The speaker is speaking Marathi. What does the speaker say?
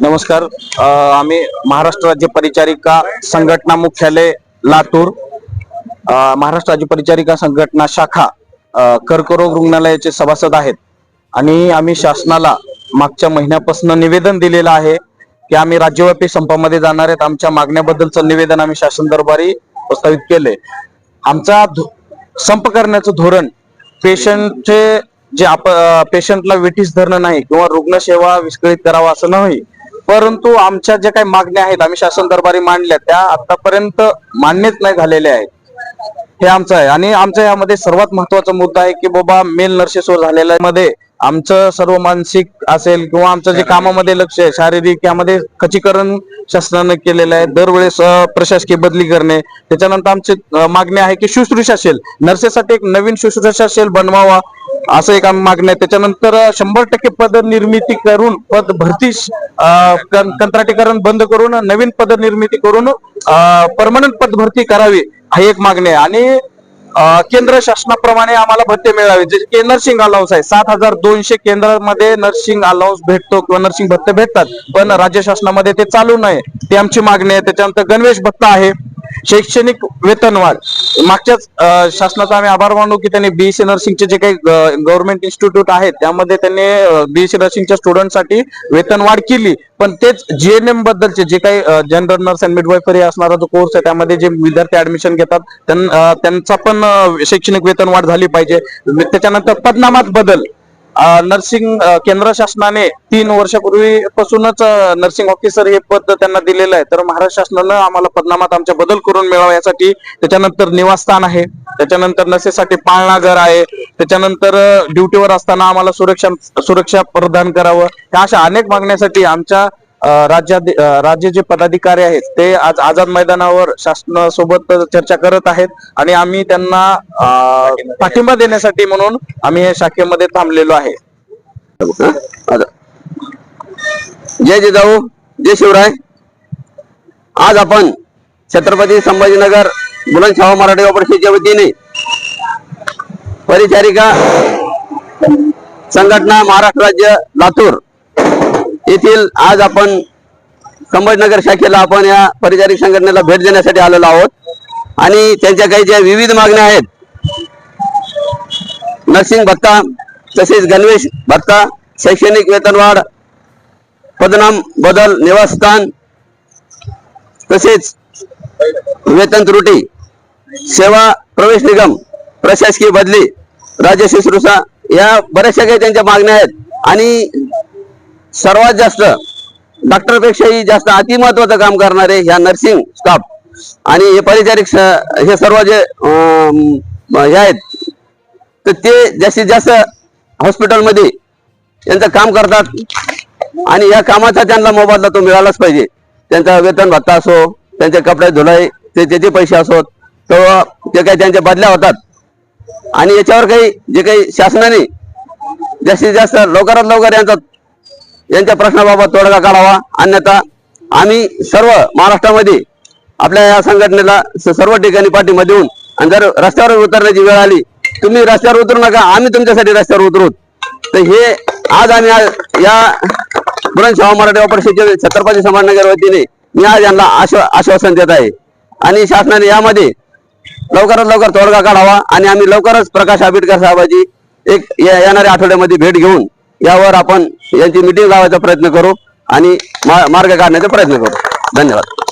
नमस्कार. आम्ही महाराष्ट्र राज्य परिचारिका संघटना मुख्यालय लातूर. महाराष्ट्र राज्य परिचारिका संघटना शाखा कर्करोग रुग्णालयाचे सभासद आहेत. आणि आम्ही शासनाला मागच्या महिन्यापासून निवेदन दिलेलं आहे की आम्ही राज्यव्यापी संपामध्ये जाणार आहेत. आमच्या मागण्याबद्दलचं निवेदन आम्ही शासन दरबारी प्रस्तावित केलंय. आमचा संप करण्याचं धोरण पेशंटचे जे आप पेशंटला विटीस धरणं नाही किंवा रुग्णसेवा विस्कळीत करावा असं नाही परंतु आमच्या ज्या काही मागण्या आहेत आम्ही शासन दरबारी मांडल्या त्या आतापर्यंत मान्यच नाही झालेल्या आहेत. हे आमचं आहे. आणि आमच्या यामध्ये सर्वात महत्त्वाचा मुद्दा आहे की बाबा मेल नर्सेसवर झालेल्या मध्ये आमचं सर्व मानसिक असेल किंवा आमचं जे कामामध्ये लक्ष आहे शारीरिक यामध्ये खचीकरण शासनानं केलेलं आहे. दरवेळेस प्रशासकीय बदली करणे. त्याच्यानंतर आमची मागणी आहे की शुश्रूषा सेल. नर्सेसाठी एक नवीन शुश्रूषा सेल बनवावा असं एक आम- मागणी आहे. त्याच्यानंतर शंभर टक्के पद निर्मिती करून पद भरती कंत्राटीकरण बंद करून नवीन पद निर्मिती करून परमनंट पद भरती करावी हा एक मागणी आहे. आणि केंद्र शासनाप्रमाणे आम्हाला भत्ते मिळावे. जे नर्सिंग अलाउन्स आहे सात हजार दोनशे केंद्रामध्ये नर्सिंग अलाउन्स भेटतो किंवा नर्सिंग भत्ते भेटतात. पण राज्य शासनामध्ये ते चालू नाही. ती आमची मागणी आहे. त्याच्यानंतर गणवेश भत्ता आहे. शैक्षणिक वेतनवाढ. मागच्याच शासनाचा आम्ही आभार मानू की त्यांनी बीएससी नर्सिंगचे जे काही गव्हर्नमेंट इन्स्टिट्यूट आहेत त्यामध्ये त्यांनी बीएससी नर्सिंगच्या स्टुडंटसाठी वेतनवाढ केली. पण तेच जीएनएम बद्दलचे जे काही जनरल नर्स अँड मिडवायफरी असणारा जो कोर्स आहे त्यामध्ये जे विद्यार्थी ऍडमिशन घेतात त्यांचा पण शैक्षणिक वेतनवाढ झाली पाहिजे. त्याच्यानंतर पदनामात बदल. नर्सिंग केंद्र शासनाने तीन वर्षापूर्वीपासूनच नर्सिंग ऑफिसर हे पद त्यांना दिलेलं आहे. तर महाराष्ट्र शासनानं आम्हाला पदनामात आमच्या बदल करून मिळावा यासाठी त्याच्यानंतर निवासस्थान आहे. त्याच्यानंतर नसेसाठी पाळणाघर आहे. त्याच्यानंतर ड्युटीवर असताना आम्हाला सुरक्षा सुरक्षा प्रदान करावं. ह्या अशा अनेक मागण्यासाठी आमच्या राज्यात राज्य जे पदाधिकारी आहेत ते आज आझाद मैदानावर शासनासोबत चर्चा करत आहेत आणि आम्ही त्यांना पाठिंबा देण्यासाठी म्हणून आम्ही या शाखेमध्ये थांबलेलो आहे. जय जिजाऊ जय शिवराय. आज आपण छत्रपती संभाजीनगर बुलंदशहा मराठी परिषदेच्या वतीने परिचारिका संघटना महाराष्ट्र राज्य लातूर येथील आज आपण संभाजनगर शाखेला आपण या परिचारिक संघटनेला भेट देण्यासाठी आलेलो आहोत. आणि त्यांच्या काही ज्या विविध मागण्या आहेत नर्सिंग भत्ता तसेच गणवेश भत्ता शैक्षणिक वेतनवाढ पदनाम बदल निवासस्थान तसेच वेतन त्रुटी सेवा प्रवेश निगम प्रशासकीय बदली राज्य शुश्रूषा या बऱ्याचशा काही त्यांच्या मागण्या आहेत. आणि सर्वात जास्त डॉक्टरपेक्षाही जास्त अतिमहत्वाचं काम करणारे ह्या नर्सिंग स्टाफ. आणि हे परिचारिक हे सर्व जे हे आहेत तर ते जास्तीत जास्त हॉस्पिटलमध्ये त्यांचं काम करतात. आणि या कामाचा त्यांना मोबदला तो मिळालाच पाहिजे. त्यांचा वेतन भत्ता असो त्यांचे कपडे धुलाई ते त्याचे पैसे असोत तेव्हा ते काही त्यांच्या बदल्या होतात. आणि याच्यावर काही जे काही शासनाने जास्तीत जास्त लवकरात लवकर यांचा यांच्या प्रश्नाबाबत तोडगा काढावा. अन्यथा आम्ही सर्व महाराष्ट्रामध्ये आपल्या या संघटनेला सर्व ठिकाणी पाठिंबा देऊन आणि जर रस्त्यावर उतरण्याची वेळ आली तुम्ही रस्त्यावर उतरू नका आम्ही तुमच्यासाठी रस्त्यावर उतरू. तर हे आज आम्ही या बुलंदशहा मराठी परिषदेचे छत्रपती संभाजीनगर वतीने मी आज यांना आश्वासन देत आहे. आणि शासनाने यामध्ये लवकरात लवकर तोडगा काढावा आणि आम्ही लवकरच प्रकाश आंबेडकर साहेबाची एक येणाऱ्या आठवड्यामध्ये भेट घेऊन यावर आपण यांची मिटिंग लावायचा प्रयत्न करू आणि मार्ग काढण्याचा प्रयत्न करू. धन्यवाद.